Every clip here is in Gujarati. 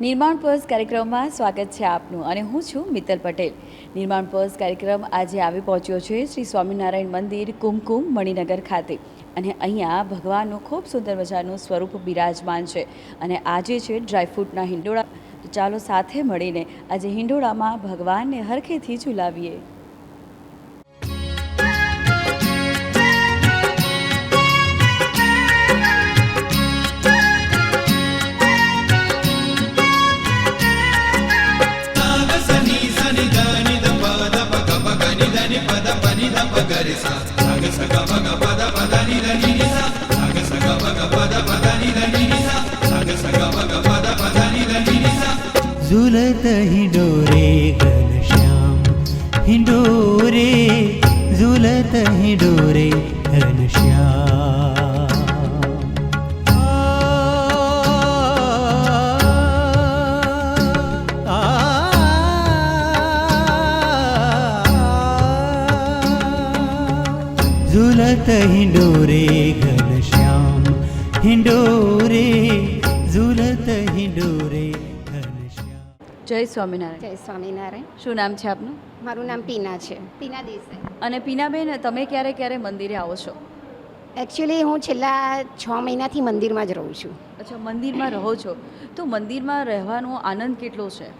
નિર્માણ પર્સ કાર્યક્રમમાં સ્વાગત છે આપનું અને હું છું મિત્તલ પટેલ. નિર્માણ પર્સ કાર્યક્રમ આજે આવી પહોંચ્યો છે શ્રી સ્વામિનારાયણ મંદિર, કુમકુમ, મણિનગર ખાતે. અને અહીંયા ભગવાનનું ખૂબ સુંદર મજાનું સ્વરૂપ બિરાજમાન છે. અને આજે છે ડ્રાયફ્રૂટના હિંડોળા. ચાલો સાથે મળીને આજે હિંડોળામાં ભગવાનને હરખેથી ઝુલાવીએ. గరిసా సగ సగ పగ పద పద నిద నిసా సగ సగ పగ పద పద నిద నిసా సగ సగ పగ పద పద నిద నిసా झुलत हिडोरे घनश्याम हिडोरे झुलत हिडोरे झुलत हिंडोरे घनश्याम हिंडोरे झुलत हिंडोरे घनश्याम જય સ્વામિનારાયણ જય સ્વામિનારાયણ શું નામ છે આપનું મારું નામ પીના છે પીના દેસાઈ અને પીનાબેન તમે ક્યારે ક્યારે મંદિરે આવો છો એકચ્યુઅલી હું છેલ્લા છ મહિનાથી મંદિરમાં જ રહું છું અચ્છા મંદિરમાં રહો છો તો મંદિરમાં રહેવાનો આનંદ કેટલો છે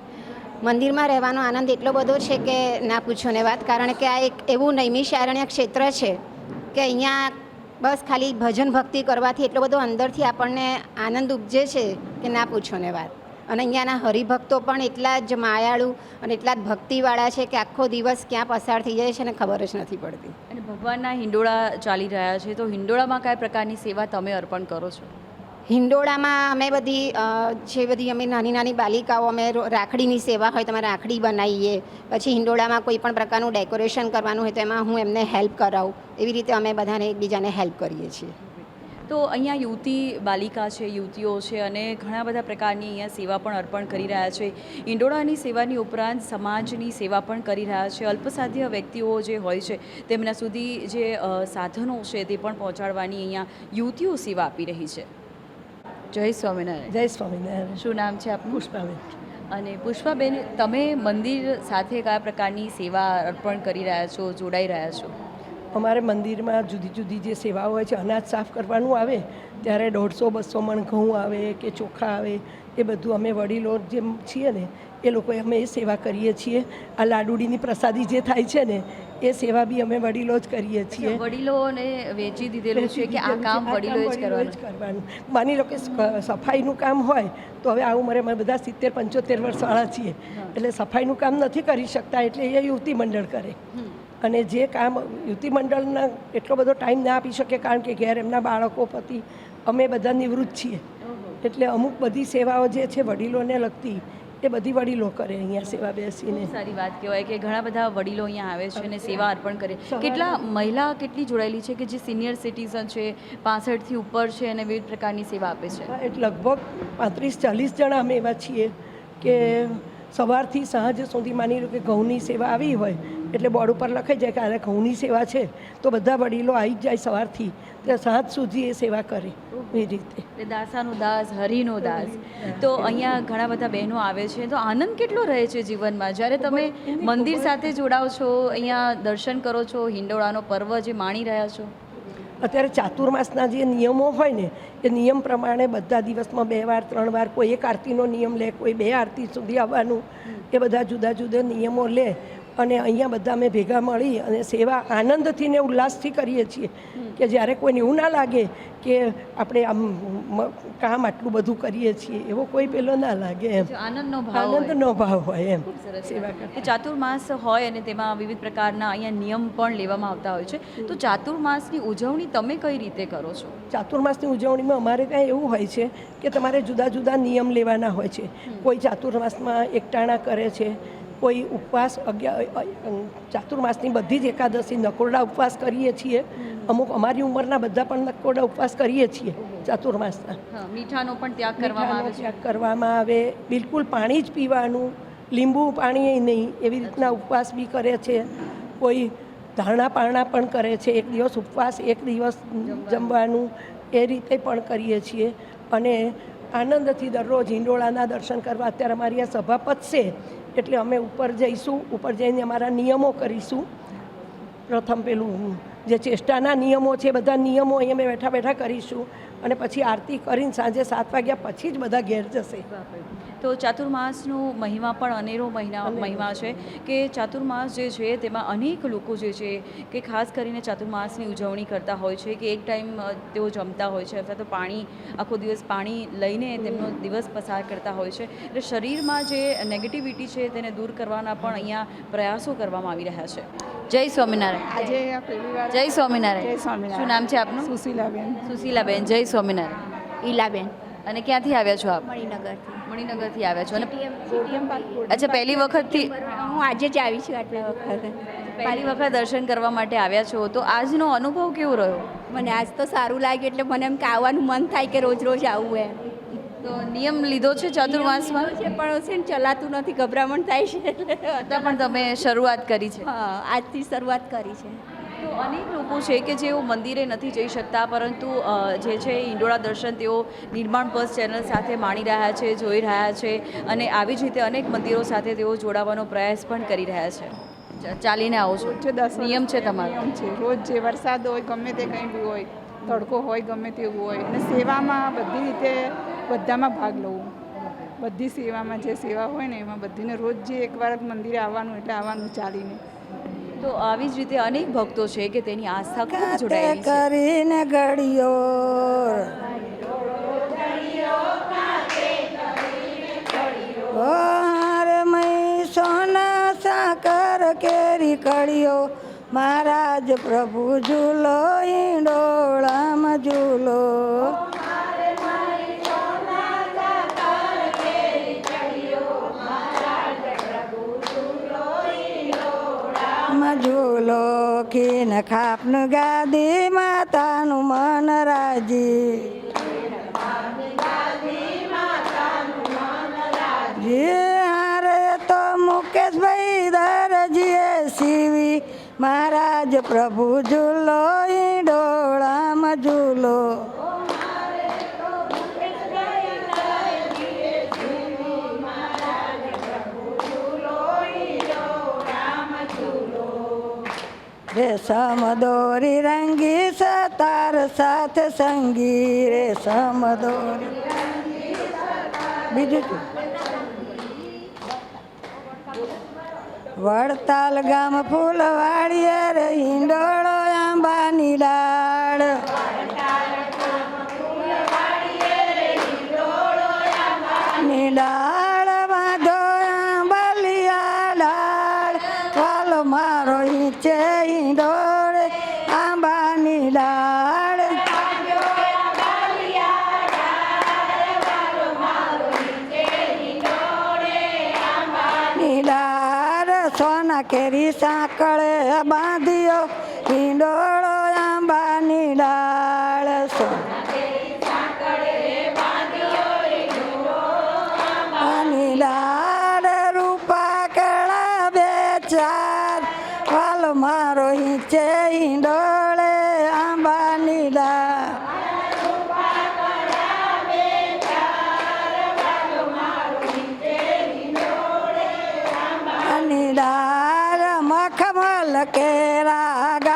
મંદિરમાં રહેવાનો આનંદ એટલો બધો છે કે ના પૂછો ને વાત કારણ કે આ એક એવું નૈમિષારણ્ય ક્ષેત્ર છે કે અહીંયા બસ ખાલી ભજન ભક્તિ કરવાથી એટલો બધો અંદરથી આપણને આનંદ ઉપજે છે કે ના પૂછો ને વાત. અને અહીંયાના હરિભક્તો પણ એટલા જ માયાળુ અને એટલા જ ભક્તિવાળા છે કે આખો દિવસ ક્યાં પસાર થઈ જાય છે ને ખબર જ નથી પડતી. અને ભગવાનના હિંડોળા ચાલી રહ્યા છે, તો હિંડોળામાં કયા પ્રકારની સેવા તમે અર્પણ કરો છો? હિંડોળામાં અમે બધી જે બધી અમે નાની નાની બાલિકાઓ, અમે રાખડીની સેવા હોય તો અમે રાખડી બનાવીએ. પછી હિંડોળામાં કોઈ પણ પ્રકારનું ડેકોરેશન કરવાનું હોય તો એમાં હું એમને હેલ્પ કરાવું. એવી રીતે અમે બધાને એકબીજાને હેલ્પ કરીએ છીએ. તો અહીંયા યુવતી બાલિકા છે, યુવતીઓ છે અને ઘણા બધા પ્રકારની અહીંયા સેવા પણ અર્પણ કરી રહ્યા છે. ઈંડોળાની સેવાની ઉપરાંત સમાજની સેવા પણ કરી રહ્યા છે. અલ્પસાધ્ય વ્યક્તિઓ જે હોય છે, તેમના સુધી જે સાધનો છે તે પણ પહોંચાડવાની અહીંયા યુવતીઓ સેવા આપી રહી છે. જય સ્વામિનારાયણ. જય સ્વામિનારાયણ. શું નામ છે આપનું? પુષ્પાબેન. અને પુષ્પાબેન તમે મંદિર સાથે કયા પ્રકારની સેવા અર્પણ કરી રહ્યા છો જોડાઈ રહ્યા છો? અમારે મંદિરમાં જુદી જુદી જે સેવાઓ હોય છે અનાજ સાફ કરવાનું આવે ત્યારે દોઢસો બસો મણ ઘઉં આવે કે ચોખા આવે એ બધું અમે વડીલો જે છીએ ને એ લોકોએ અમે એ સેવા કરીએ છીએ. આ લાડુડીની પ્રસાદી જે થાય છે ને એ સેવા બી અમે વડીલો જ કરીએ છીએ. વડીલોને વેચી દીધેલું છે કે આ કામ વડીલો જ કરવાનું? માની લો કે સફાઈનું કામ હોય તો હવે આ ઉંમરે અમે બધા સિત્તેર પંચોતેર વર્ષવાળા છીએ. એટલે સફાઈનું કામ નથી કરી શકતા એટલે એ યુવતી મંડળ કરે. અને જે કામ યુવતી મંડળના એટલો બધો ટાઈમ ના આપી શકે કારણ કે ઘેર એમના બાળકો પતિ અમે બધા નિવૃત્ત છીએ. એટલે અમુક બધી સેવાઓ જે છે વડીલોને લગતી એ બધી વડીલો કરે અહીંયા સેવા બેસીને. સારી વાત કહેવાય કે ઘણા બધા વડીલો અહીંયા આવે છે અને સેવા અર્પણ કરે. કેટલા મહિલા કેટલી જોડાયેલી છે કે જે સિનિયર સિટીઝન છે પાસઠથી ઉપર છે અને વિવિધ પ્રકારની સેવા આપે છે? એટલે લગભગ પાંત્રીસ ચાલીસ જણા અમે એવા છીએ કે સવારથી સાંજ સુધી માની લો કે ઘઉંની સેવા આવી હોય એટલે બોર્ડ ઉપર લખાઈ જાય કે આને ઘઉંની સેવા છે. તો બધા વડીલો આવી જ જાય સવારથી. તે સાંજ સુધી એ સેવા કરે. એ રીતે. દાસાનો દાસ હરિનો દાસ. તો અહીંયા ઘણા બધા બહેનો આવે છે. તો આનંદ કેટલો રહે છે જીવનમાં? જ્યારે તમે મંદિર સાથે જોડાઓ છો અહીંયા દર્શન કરો છો હિંડોળાનો પર્વ જે માણી રહ્યા છો? અત્યારે ચાતુર્માસના જે નિયમો હોય ને એ નિયમ પ્રમાણે બધા દિવસમાં બે વાર ત્રણ વાર કોઈ એક આરતીનો નિયમ લે કોઈ બે આરતી સુધી આવવાનું એ બધા જુદા જુદા નિયમો લે. અને અહીંયા બધા અમે ભેગા મળી અને સેવા આનંદથી ને ઉલ્લાસથી કરીએ છીએ કે જ્યારે કોઈને એવું ના લાગે કે આપણે આમ કામ આટલું બધું કરીએ છીએ એવો કોઈ પેલો ના લાગે એમ. આનંદનો ભાવ. આનંદનો ભાવ હોય એમ. સેવા કે ચાતુર્માસ હોય અને તેમાં વિવિધ પ્રકારના અહીંયા નિયમ પણ લેવામાં આવતા હોય છે. તો ચાતુર્માસની ઉજવણી તમે કઈ રીતે કરો છો? ચાતુર્માસની ઉજવણીમાં અમારે કાંઈ એવું હોય છે કે તમારે જુદા જુદા નિયમ લેવાના હોય છે. કોઈ ચાતુર્માસમાં એકટાણા કરે છે કોઈ ઉપવાસ અગિયાર ચાતુર્માસની બધી જ એકાદશી નકોરડા ઉપવાસ કરીએ છીએ. અમુક અમારી ઉંમરના બધા પણ નકોરડા ઉપવાસ કરીએ છીએ ચાતુર્માસના. મીઠાનો પણ ત્યાગ કરવામાં આવે છે. ત્યાગ કરવામાં આવે. બિલકુલ પાણી જ પીવાનું લીંબુ પાણી નહીં એવી રીતના ઉપવાસ બી કરે છે. કોઈ ધારણા પારણા પણ કરે છે. એક દિવસ ઉપવાસ એક દિવસ જમવાનું એ રીતે પણ કરીએ છીએ. અને આનંદથી દરરોજ હિંડોળાના દર્શન કરવા. અત્યારે અમારી આ સભા પતશે. એટલે અમે ઉપર જઈશું, ઉપર જઈને અમારા નિયમો કરીશું. પ્રથમ પેલું જે ચેષ્ટાના નિયમો છે, બધા નિયમો અહીંયા અમે બેઠા બેઠા કરીશું. અને પછી આરતી કરીને સાંજે સાત વાગ્યા પછી જ બધા ઘેર જશે. તો ચાતુર્માસનો મહિમા પણ અનેરો મહિના મહિમા છે કે ચાતુર્માસ જે છે તેમાં અનેક લોકો જે છે કે ખાસ કરીને ચાતુર્માસની ઉજવણી કરતા હોય છે કે એક ટાઈમ તેઓ જમતા હોય છે અથવા તો પાણી આખો દિવસ પાણી લઈને તેમનો દિવસ પસાર કરતા હોય છે. એટલે શરીરમાં જે નેગેટિવિટી છે તેને દૂર કરવાના પણ અહીંયા પ્રયાસો કરવામાં આવી રહ્યા છે. જય સ્વામિનારાયણ. આજે આ પહેલી વાર જય સ્વામિનારાયણ. જય સ્વામિનારાયણ. શું નામ છે આપનું? સુશીલાબેન. સુશીલાબેન. જય સ્વામિનારાયણ. ઈલાબેન. અને ક્યાંથી આવ્યા છો આપ? મણિનગરથી. મણિનગરથી આવ્યા છો. અને અચ્છા પહેલી વખતથી હું આજે જ આવી છું આટલા વખતે. પહેલી વખત દર્શન કરવા માટે આવ્યા છો. તો આજનો અનુભવ કેવો રહ્યો? મને આજ તો સારું લાગ્યું એટલે મને એમ કે આવવાનું મન થાય કે રોજ રોજ આવું એમ. તો નિયમ લીધો છે ચતુર્માસમાં છે પણ છે ને ચલાતું નથી ગભરામણ થાય છે એટલે પણ તમે શરૂઆત કરી છે. હા આજથી શરૂઆત કરી છે. તો અનેક લોકો છે કે જેઓ મંદિરે નથી જઈ શકતા પરંતુ જે છે ઈંડોળા દર્શન તેઓ નિર્માણ બસ ચેનલ સાથે માણી રહ્યા છે જોઈ રહ્યા છે અને આવી જ રીતે અનેક મંદિરો સાથે તેઓ જોડાવાનો પ્રયાસ પણ કરી રહ્યા છે. ચાલીને આવો છો. છે દસ નિયમ છે તમારો. છે. રોજ જે વરસાદ હોય ગમે તે કંઈ બી હોય તડકો હોય ગમે તેવું હોય અને સેવામાં બધી રીતે બધામાં ભાગ લઉં. બધી સેવામાં જે સેવા હોય ને એમાં બધીને રોજ જે એકવાર મંદિરે આવવાનું એટલે આવવાનું ચાલીને. તો આવી જ રીતે અનેક ભક્તો છે કે તેની આસ્થા ખૂબ જોડાયેલી છે. કરીને ઘડીઓ. હાર મય સોના સાકર કેરી કડિયો મહારાજ પ્રભુ ઝૂલો ઈંડોળામાં ઝૂલો. ઝૂલો ખીન ખાપનું ગાદી, માતાનું મન રાજી. હારે તો મુકેશભાઈ દરજીએ સીવી. મહારાજ પ્રભુ ઝૂલો ડોળામાં ઝૂલો રેશમ દોરી રંગી સતાર સાથ સંગી રેશમ દોરી બીજું શું? વડતાલ ગામ ફૂલવાડીએ હિંડોળો મખમલ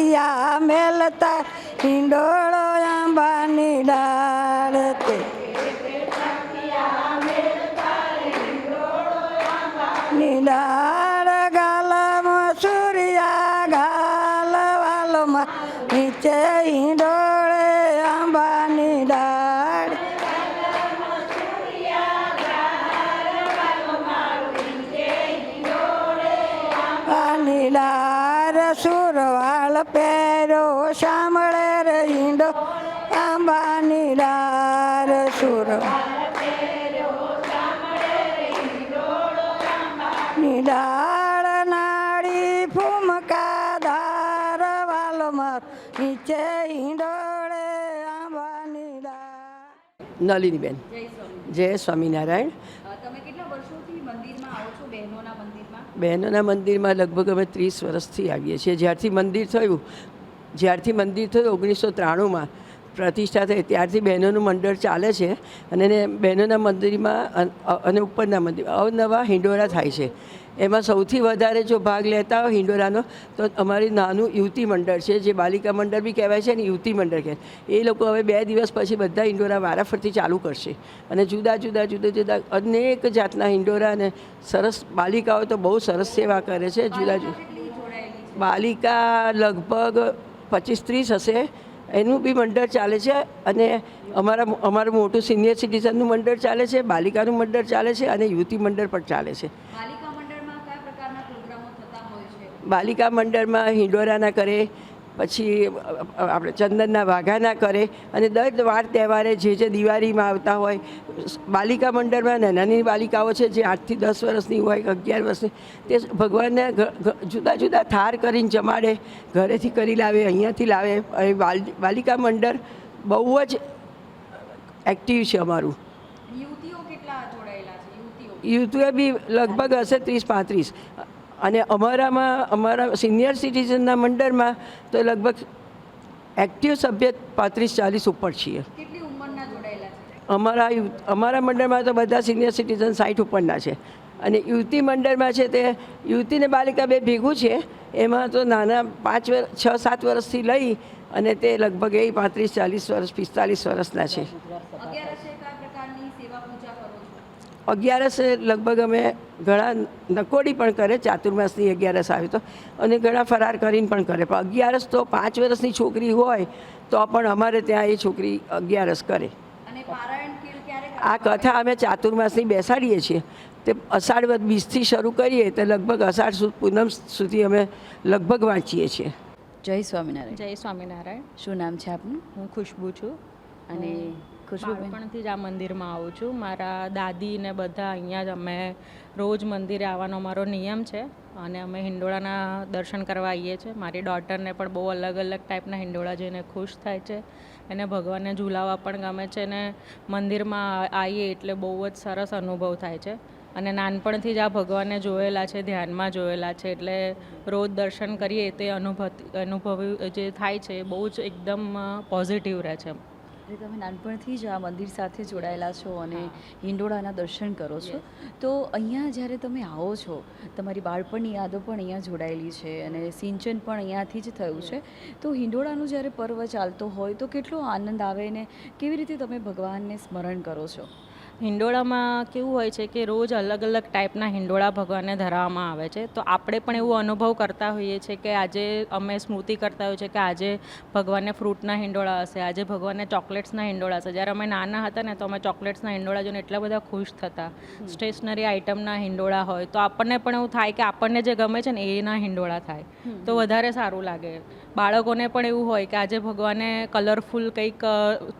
તકિયા મેલતા હિંડોળો આંબાની ડાળતે નિડાળ ગાલમાં સૂર્યા ગાલ વાલમાં નીચે હિંડોળે આંબાની ડાળ રો શામળે રહીડો આંબાની ડાર સુર. નિડાળ નાળી ફૂમકા ધાર વાલો માર નીચે ઈંડોળે આંબાની નલિનીબેન. જય સ્વામિનારાયણ. તમે કેટલા બહેનોના મંદિરમાં લગભગ અમે ત્રીસ વર્ષથી આવીએ છીએ. જ્યારથી મંદિર થયું જ્યારથી મંદિર થયું ઓગણીસો ત્રાણુંમાં પ્રતિષ્ઠા થઈ, ત્યારથી બહેનોનું મંડળ ચાલે છે અને એને બહેનોના મંદિરમાં અને ઉપરના મંદિર, અવનવા હિંડોરા થાય છે. એમાં સૌથી વધારે જો ભાગ લેતા હોય હિંડોરાનો, તો અમારી નાનું યુવતી મંડળ છે, જે બાલિકા મંડળ બી કહેવાય છે ને યુવતી મંડળ કહે એ લોકો હવે બે દિવસ પછી બધા હિંડોરા વારાફરતી ચાલુ કરશે. અને જુદા જુદા જુદા જુદા અનેક જાતના હિંડોરા અને સરસ બાલિકાઓ તો બહુ સરસ સેવા કરે છે, જુદા જુદા. બાલિકા લગભગ પચીસ ત્રીસ હશે એનું બી મંડળ ચાલે છે અને અમારા અમારું મોટું સિનિયર સિટીઝનનું મંડળ ચાલે છે બાલિકાનું મંડળ ચાલે છે અને યુવતી મંડળ પણ ચાલે છે? બાલિકા મંડળમાં હિંડોરાના કરે પછી આપણે ચંદનના વાઘાના કરે. અને દર વાર તહેવારે જે જે દિવાળીમાં આવતા હોય બાલિકા મંડળમાં નાની બાલિકાઓ છે જે આઠથી દસ વર્ષની હોય અગિયાર વર્ષની તે ભગવાનને જુદા જુદા થાર કરીને જમાડે ઘરેથી કરી લાવે અહીંયાથી લાવે. અને બાલિકા મંડળ બહુ જ એક્ટિવ છે અમારું. યુવતીઓ બી લગભગ હશે ત્રીસ પાંત્રીસ. અને અમારામાં અમારા સિનિયર સિટીઝનના મંડળમાં તો લગભગ એક્ટિવ સભ્ય પાંત્રીસ ચાલીસ ઉપર છીએ. અમારા અમારા મંડળમાં તો બધા સિનિયર સિટીઝન સાઠ ઉપરના છે. અને યુવતી મંડળમાં છે તે યુવતી ને બાલિકા બે ભેગું છે એમાં તો નાના પાંચ વર્ષ છ સાત વર્ષથી લઈ અને તે લગભગ એ પાંત્રીસ ચાલીસ વર્ષ પિસ્તાલીસ વર્ષના છે અગિયારસે કયા પ્રકારની સેવા પૂજા કરો છો અગિયારસ લગભગ અમે ઘણા નકોડી પણ કરે ચાતુર્માસની અગિયારસ આવે તો અને ઘણા ફરાર કરીને પણ કરે. પણ અગિયારસ તો પાંચ વર્ષની છોકરી હોય તો પણ અમારે ત્યાં એ છોકરી અગિયારસ કરે. અને પારાયણ કેળ ક્યારે આ કથા અમે ચાતુર્માસની બેસાડીએ છીએ. તે અષાઢ વદ બીજથી શરૂ કરીએ તો લગભગ અષાઢ સુદ પૂનમ સુધી અમે લગભગ વાંચીએ છીએ. જય સ્વામિનારાયણ. જય સ્વામિનારાયણ. શું નામ છે આપનું? હું ખુશ્બુ છું. અને બાળપણથી જ આ મંદિરમાં આવું છું. મારા દાદી ને બધા અહીંયા જ અમે રોજ મંદિરે આવવાનો અમારો નિયમ છે અને અમે હિંડોળાના દર્શન કરવા આવીએ છીએ. મારી ડોટરને પણ બહુ અલગ અલગ ટાઈપના હિંડોળા જોઈને ખુશ થાય છે. એને ભગવાનને ઝુલાવવા પણ ગમે છે અને મંદિરમાં આવીએ એટલે બહુ જ સરસ અનુભવ થાય છે. અને નાનપણથી જ આ ભગવાનને જોયેલા છે, ધ્યાનમાં જોયેલા છે એટલે રોજ દર્શન કરીએ તે અનુભવ અનુભવ, જે થાય છે એ બહુ જ એકદમ પોઝિટિવ રહે છે એટલે તમે નાનપણથી જ આ મંદિર સાથે જોડાયેલા છો અને હિંડોળાના દર્શન કરો છો. તો અહીંયા જ્યારે તમે આવો છો તમારી બાળપણની યાદો પણ અહીંયા જોડાયેલી છે અને સિંચન પણ અહીંયાથી જ થયું છે. તો હિંડોળાનું જ્યારે પર્વ ચાલતો હોય તો કેટલો આનંદ આવે ને કેવી રીતે તમે ભગવાનને સ્મરણ કરો છો? હિંડોળામાં કેવું હોય છે કે રોજ અલગ અલગ ટાઈપના હિંડોળા ભગવાનને ધરાવવામાં આવે છે. તો આપણે પણ એવો અનુભવ કરતા હોઈએ છીએ કે આજે અમે સ્મૃતિ કરતા હોઈએ છીએ કે આજે ભગવાનને ફ્રૂટના હિંડોળા હશે આજે ભગવાનને ચોકલેટ્સના હિંડોળા હશે. જ્યારે અમે નાના હતા ને તો અમે ચોકલેટ્સના હિંડોળા જોઈને એટલા બધા ખુશ થતા. સ્ટેશનરી આઇટમના હિંડોળા હોય. તો આપણને પણ એવું થાય કે આપણને જે ગમે છે ને એના હિંડોળા થાય. તો વધારે સારું લાગે. બાળકોને પણ એવું હોય કે આજે ભગવાને કલરફુલ કંઈક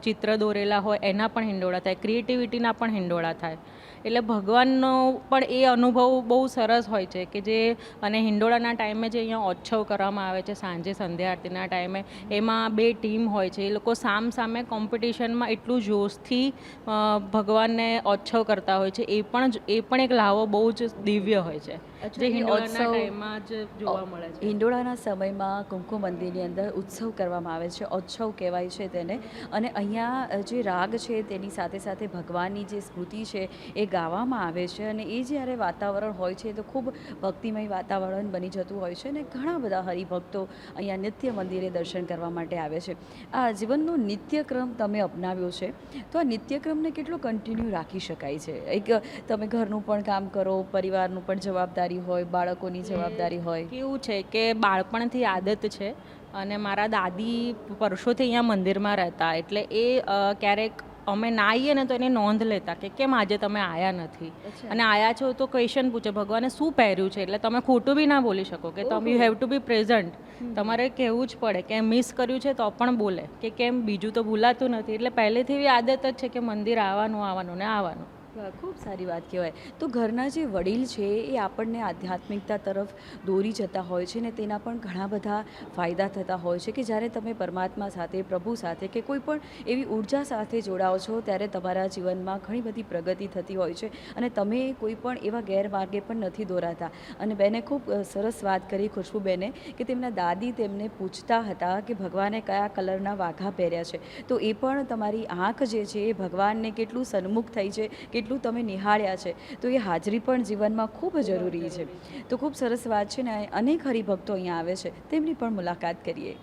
ચિત્ર દોરેલા હોય, એના પણ હિંડોળા થાય ક્રિએટિવિટીના પણ હિંડોળા થાય. એટલે ભગવાનનો પણ એ અનુભવ બહુ સરસ હોય છે કે જે અને હિંડોળાના ટાઈમે જે અહીંયા ઓછવ કરવામાં આવે છે સાંજે સંધ્યા આરતીના ટાઈમે એમાં બે ટીમ હોય છે. એ લોકો સામ સામે કોમ્પિટિશનમાં એટલું જોશથી ભગવાનને ઓછવ કરતા હોય છે. એ પણ જ- એ પણ એક લાવો બહુ જ દિવ્ય હોય છે. જે હિંડોળાના ટાઈમમાં જ જોવા મળે છે. હિંડોળાના સમયમાં કુમકુમ મંદિરની અંદર ઉત્સવ કરવામાં આવે છે. ઓચ્છવ કહેવાય છે તેને. અને અહીંયા જે રાગ છે તેની સાથે સાથે ભગવાનની જે સ્મૃતિ છે એ ગાવામાં આવે છે અને એ જ્યારે વાતાવરણ હોય છે તો ખૂબ ભક્તિમય વાતાવરણ બની જતું હોય છે અને ઘણા બધા હરિભક્તો અહીંયા નિત્ય મંદિરે દર્શન કરવા માટે આવે છે. આ જીવનનો નિત્યક્રમ તમે અપનાવ્યો છે તો આ નિત્યક્રમને કેટલો કન્ટિન્યુ રાખી શકાય છે? એક તમે ઘરનું પણ કામ કરો પરિવારનું પણ જવાબદારી હોય બાળકોની જવાબદારી હોય. કેવું છે કે બાળપણથી આદત છે અને મારા દાદી વર્ષોથી અહીંયા મંદિરમાં રહેતા એટલે એ ક્યારેક અમે ના આવીએ ને તો એની નોંધ લેતા કે કેમ આજે તમે આયા નથી. અને આયા છો તો ક્વેશ્ચન પૂછે ભગવાને શું પહેર્યું છે? એટલે તમે ખોટું બી ના બોલી શકો કે તમે you have to be present. તમારે કહેવું જ પડે કે મિસ કર્યું છે તો પણ બોલે. કે કેમ? બીજું તો ભૂલાતું નથી. એટલે પહેલેથી એવી આદત જ છે કે મંદિર આવવાનું આવવાનું ને આવવાનું. ખૂબ સારી વાત કહેવાય. તો ઘરના જે વડીલ છે, એ આપણને આધ્યાત્મિકતા તરફ દોરી જતા હોય છે ને તેના પણ ઘણા બધા ફાયદા થતા હોય છે કે જ્યારે તમે પરમાત્મા સાથે, પ્રભુ સાથે કે કોઈ પણ એવી ઊર્જા સાથે જોડાઓ છો, ત્યારે તમારા જીવનમાં ઘણી બધી પ્રગતિ થતી હોય છે અને તમે કોઈ પણ એવા ગેરમાર્ગે પણ નથી દોરાતા. અને બેને ખૂબ સરસ વાત કરી ખુશ્બુબેને કે તેમના દાદી તેમને પૂછતા હતા કે ભગવાને કયા કલરના વાઘા પહેર્યા છે. તો એ પણ તમારી આંખ જે છે, એ ભગવાનને કેટલું સન્મુખ થઈ છે કેટલું તમે નિહાળ્યા છે, તો એ હાજરી પણ જીવનમાં ખૂબ જરૂરી છે. તો ખૂબ સરસ વાત છે ને, અનેક હરિભક્તો અહીંયા આવે છે. તેમની પણ મુલાકાત કરીએ.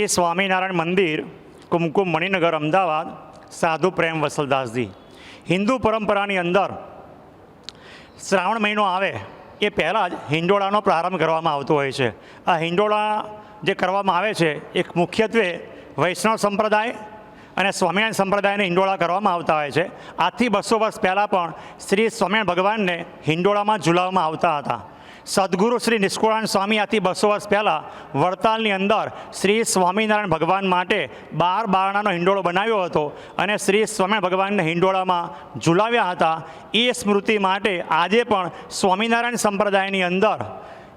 શ્રી સ્વામિનારાયણ મંદિર, કુમકુમ મણિનગર, અમદાવાદ, સાધુ પ્રેમ વસલદાસજી. હિન્દુ પરંપરાની અંદર શ્રાવણ મહિનો આવે એ પહેલાં જ હિંડોળાનો પ્રારંભ કરવામાં આવતો હોય છે. આ હિંડોળા જે કરવામાં આવે છે, એક મુખ્યત્વે વૈષ્ણવ સંપ્રદાય અને સ્વામિનારાયણ સંપ્રદાયને હિંડોળા કરવામાં આવતા હોય છે. આજથી બસો વર્ષ પહેલાં પણ શ્રી સ્વામિનારાયણ ભગવાનને હિંડોળામાં ઝુલાવવામાં આવતા હતા. સદગુરુ શ્રી નિષ્કુળાન સ્વામી આથી બસો વર્ષ પહેલાં વડતાલની અંદર શ્રી સ્વામિનારાયણ ભગવાન માટે બાર બારણાનો હિંડોળો બનાવ્યો હતો અને શ્રી સ્વામિનારાયણ ભગવાનને હિંડોળામાં ઝુલાવ્યા હતા. એ સ્મૃતિ માટે આજે પણ સ્વામિનારાયણ સંપ્રદાયની અંદર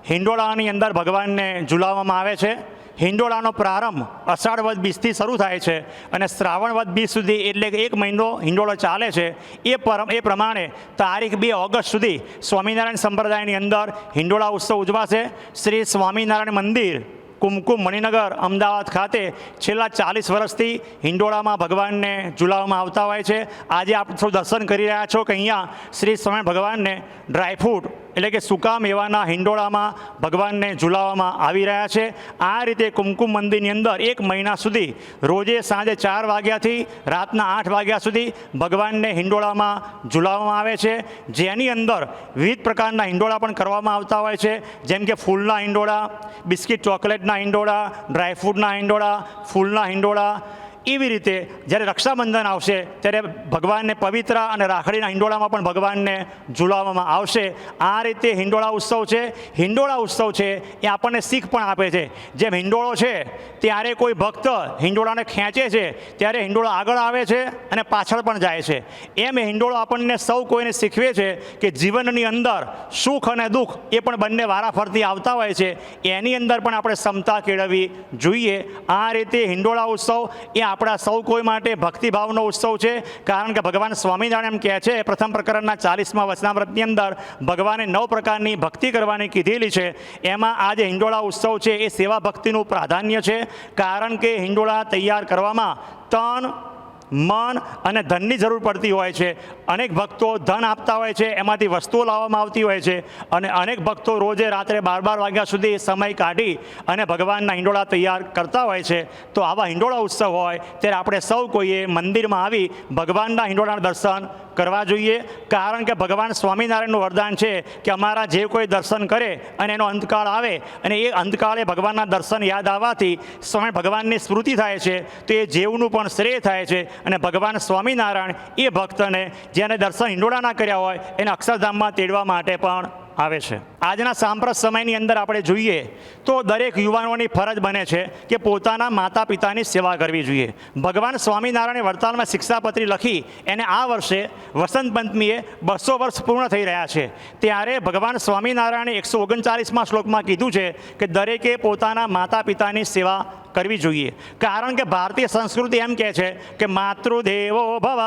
હિંડોળાની અંદર ભગવાનને ઝુલાવવામાં આવે છે. હિંડોળાનો પ્રારંભ અષાઢ વદ બીજથી શરૂ થાય છે અને શ્રાવણ વદ બીજ સુધી એટલે કે એક મહિનો હિંડોળો ચાલે છે, એ પરમ, એ પ્રમાણે તારીખ બે ઓગસ્ટ સુધી સ્વામિનારાયણ સંપ્રદાયની અંદર હિંડોળા ઉત્સવ ઉજવાશે. શ્રી સ્વામિનારાયણ મંદિર, કુમકુમ મણિનગર, અમદાવાદ ખાતે છેલ્લા ચાલીસ વર્ષથી હિંડોળામાં ભગવાનને ઝુલાવવામાં આવતા હોય છે. આજે આપ સૌ દર્શન કરી રહ્યા છો કે અહીંયા શ્રી સ્વામી ભગવાનને ડ્રાયફ્રૂટ એટલે કે સુકામ મેવાના હિંડોળામાં ભગવાનને ઝુલાવવામાં આવી રહ્યા છે. આ રીતે કુમકુમ મંદિરની અંદર એક મહિના સુધી રોજે સાંજે ચાર વાગ્યાથી રાતના આઠ વાગ્યા સુધી ભગવાનને હિંડોળામાં ઝુલાવવામાં આવે છે. જેની અંદર વિવિધ પ્રકારના હિંડોળા પણ કરવામાં આવતા હોય છે. જેમ કે ફૂલના હિંડોળા, બિસ્કિટ ચોકલેટના હિંડોળા, ડ્રાયફ્રૂટના હિંડોળા, ફૂલના હિંડોળા એવી રીતે જ્યારે રક્ષાબંધન આવશે, ત્યારે ભગવાનને પવિત્ર અને રાખડીના હિંડોળામાં પણ ભગવાનને ઝુલાવવામાં આવશે. આ રીતે હિંડોળા ઉત્સવ છે. હિંડોળા ઉત્સવ છે એ આપણને શીખ પણ આપે છે. જેમ હિંડોળો છે, ત્યારે કોઈ ભક્ત હિંડોળાને ખેંચે છે, ત્યારે હિંડોળો આગળ આવે છે અને પાછળ પણ જાય છે. એમ હિંડોળો આપણને સૌ કોઈને શીખવે છે કે જીવનની અંદર સુખ અને દુઃખ એ પણ બંને વારાફરતી આવતા હોય છે. એની અંદર પણ આપણે ક્ષમતા કેળવવી જોઈએ. આ રીતે હિંડોળા ઉત્સવ એ આપણા સૌ કોઈ માટે ભક્તિભાવનો ઉત્સવ છે. કારણ કે ભગવાન સ્વામિનારાયણ એમ કહે છે, પ્રથમ પ્રકરણના ચાલીસમાં વચનામૃતની અંદર ભગવાને નવ પ્રકારની ભક્તિ કરવાની કીધેલી છે. એમાં આ જે હિંડોળા ઉત્સવ છે, એ સેવા ભક્તિનું પ્રાધાન્ય છે. કારણ કે હિંડોળા તૈયાર કરવામાં તન મન અને ધનની જરૂર પડતી હોય છે. અનેક ભક્તો ધન આપતા હોય છે, એમાંથી વસ્તુઓ લાવવામાં આવતી હોય છે અને અનેક ભક્તો રોજે રાત્રે બાર બાર વાગ્યા સુધી સમય કાઢી અને ભગવાનના હિંડોળા તૈયાર કરતા હોય છે. તો આવા હિંડોળા ઉત્સવ હોય, ત્યારે આપણે સૌ કોઈએ મંદિરમાં આવી ભગવાનના હિંડોળાના દર્શન કરવા જોઈએ. કારણ કે ભગવાન સ્વામિનારાયણનું વરદાન છે કે અમારા જે કોઈ દર્શન કરે અને એનો અંતકાળ આવે અને એ અંતકાળે ભગવાનના દર્શન યાદ આવવાથી સ્વામી ભગવાનની સ્મૃતિ થાય છે. તો એ જેવનું પણ શ્રેય થાય છે. અને ભગવાન સ્વામિનારાયણ એ ભક્તને જેને દર્શન હિંડોળાના કર્યા હોય એને અક્ષરધામમાં તેડવા માટે પણ આવે છે. આજના સાંપ્રત સમયની અંદર આપણે જોઈએ તો દરેક યુવાનોની ફરજ બને છે કે પોતાના માતા પિતાની સેવા કરવી જોઈએ. ભગવાન સ્વામિનારાયણે વડતાલમાં શિક્ષાપત્રી લખી એને આ વર્ષે વસંત પંચમીએ બસો વર્ષ પૂર્ણ થઈ રહ્યા છે. ત્યારે ભગવાન સ્વામિનારાયણે એકસો ઓગણચાલીસમાં શ્લોકમાં કીધું છે કે દરેકે પોતાના માતા પિતાની સેવા કરવી જોઈએ. કારણ કે ભારતીય સંસ્કૃતિ એમ કહે છે કે માતૃદેવો ભવ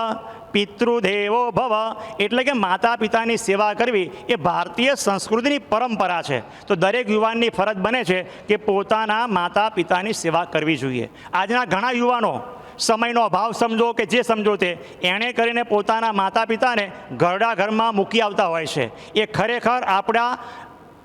પિતૃદેવો ભવ. એટલે કે માતા પિતાની સેવા કરવી એ ભારતીય સંસ્કૃતિની પરંપરા છે. તો દરેક યુવાનની ફરજ બને છે કે પોતાના માતા પિતાની સેવા કરવી જોઈએ. આજના ઘણા યુવાનો સમયનો અભાવ સમજો કે જે સમજો તે, એણે કરીને પોતાના માતા પિતાને ઘરડા ઘરમાં મૂકી આવતા હોય છે. એ ખરેખર આપણા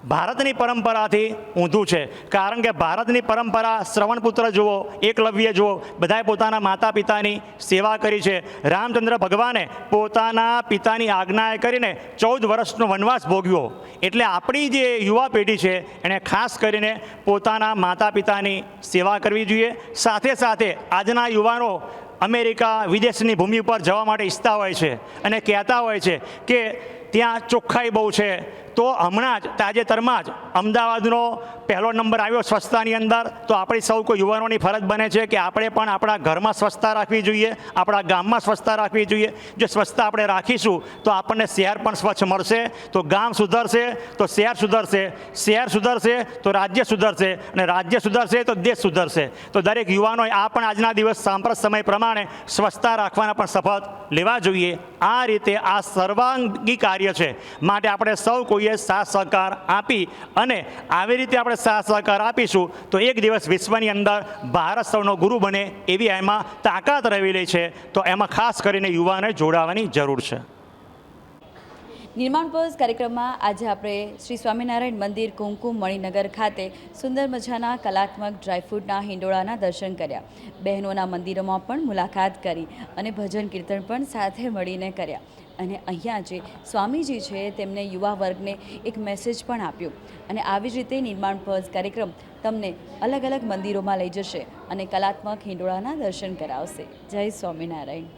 ભારતની પરંપરાથી ઊંધું છે. કારણ કે ભારતની પરંપરા, શ્રવણપુત્ર જુઓ, એકલવ્ય જુઓ, બધાએ પોતાના માતા પિતાની સેવા કરી છે. રામચંદ્ર ભગવાને પોતાના પિતાની આજ્ઞાએ કરીને ચૌદ વર્ષનો વનવાસ ભોગ્યો. એટલે આપણી જે યુવા પેઢી છે, એણે ખાસ કરીને પોતાના માતા પિતાની સેવા કરવી જોઈએ. સાથે સાથે આજના યુવાનો અમેરિકા વિદેશની ભૂમિ ઉપર જવા માટે ઈચ્છતા હોય છે અને કહેતા હોય છે કે ત્યાં ચોખ્ખાઈ બહુ છે તો હમણાં જ, તાજેતરમાં જ અમદાવાદનો પહેલો નંબર આવ્યો સ્વચ્છતાની અંદર. તો આપણી સૌ કોઈ યુવાનોની ફરજ બને છે કે આપણે પણ આપણા ઘરમાં સ્વચ્છતા રાખવી જોઈએ, આપણા ગામમાં સ્વચ્છતા રાખવી જોઈએ. જો સ્વચ્છતા આપણે રાખીશું, તો આપણને શહેર પણ સ્વચ્છ મળશે. તો ગામ સુધરશે, તો શહેર સુધરશે. શહેર સુધરશે, તો રાજ્ય સુધરશે. અને રાજ્ય સુધરશે, તો દેશ સુધરશે. તો દરેક યુવાનોએ આ પણ આજના દિવસ સાંપ્રત સમય પ્રમાણે સ્વચ્છતા રાખવાના પણ શપથ લેવા જોઈએ. આ રીતે આ સર્વાંગી કાર્ય છે. માટે આપણે સૌ કોઈએ સાથ સહકાર આપી અને આવી રીતે આપણે સાથ સહકાર આપીશું, તો એક દિવસ વિશ્વની અંદર ભારત સૌનો ગુરુ બને એવી એમાં તાકાત રહેલી છે. તો એમાં ખાસ કરીને યુવાને જોડાવાની જરૂર છે. નિર્માણ પર્સ કાર્યક્રમમાં આજે આપણે શ્રી સ્વામિનારાયણ મંદિર કુમકુમ મણિનગર ખાતે સુંદર મજાના કલાત્મક ડ્રાયફ્રૂટના હિંડોળાના દર્શન કર્યા. બહેનોના મંદિરોમાં પણ મુલાકાત કરી અને ભજન કીર્તન પણ સાથે મળીને કર્યા. અને અહીંયા જે સ્વામીજી છે, તેમને યુવા વર્ગને એક મેસેજ પણ આપ્યો. અને આવી જ રીતે નિર્માણ પર્સ કાર્યક્રમ તમને અલગ અલગ મંદિરોમાં લઈ જશે અને કલાત્મક હિંડોળાના દર્શન કરાવશે. જય સ્વામિનારાયણ.